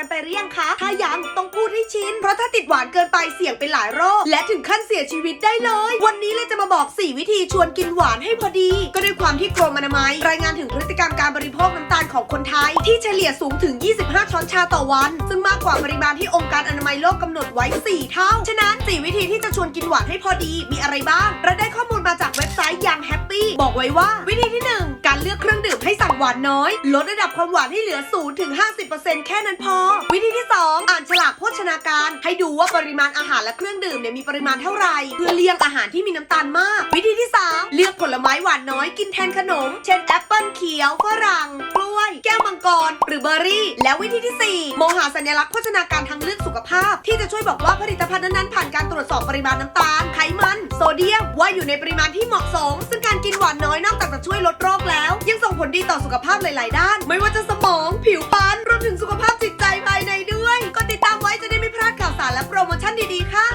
กันไปหรือยังคะ ถ้ายังต้องพูดให้ชิน เพราะถ้าติดหวานเกินไปเสี่ยงเป็นหลายโรค และถึงขั้นเสียชีวิตได้เลย วันนี้เลยจะมาบอก 4 วิธีชวนกินหวานให้พอดี ก็ด้วยความที่กรมอนามัย รายงานถึงพฤติกรรมการบริโภคน้ำตาลของคนไทย ที่เฉลี่ยสูงถึง 25 ช้อนชาต่อวัน ซึ่งมากกว่าปริมาณที่องค์การอนามัยโลกกำหนดไว้ 4 เท่า ฉะนั้น 4 วิธีที่จะชวนกินหวานให้พอดีมีอะไรบ้าง เราได้ข้อมูลมาจากเว็บไซต์ยังแฮปปี้บอกไว้ว่า วิธีที่ 1 เลือกเครื่องดื่มให้สั่งหวานน้อย ลดระดับความหวานให้เหลือ0ถึง50%แค่นั้นพอ วิธีที่ 2 อ่านฉลากโภชนาการ ให้ดูว่าปริมาณอาหารและเครื่องดื่มเนี่ยมีปริมาณเท่าไหร่เพื่อเลี่ยงอาหารที่มีน้ำตาลมาก วิธีที่ 3 เลือกผลไม้หวานน้อยกินแทนขนม เช่นแอปเปิลเขียวฝรั่ง แก้วมังกร หรือเบอร์รี่ แล้ววิธีที่ 4 มองหาสัญลักษณ์โภชนาการทางเลือกสุขภาพ ที่จะช่วยบอกว่าผลิตภัณฑ์นั้นๆผ่านการตรวจสอบปริมาณน้ำตาล ไขมัน โซเดียม ว่าอยู่ในปริมาณที่เหมาะสม ซึ่งการกินหวานน้อยนอกจากจะช่วยลดโรคแล้ว ยังส่งผลดีต่อสุขภาพหลาย ๆ ด้าน ไม่ว่าจะสมอง ผิวปานรวมถึงสุขภาพจิตใจภายในด้วย ก็ติดตามไว้จะได้ไม่พลาดข่าวสารและโปรโมชั่นดี ๆ ค่ะ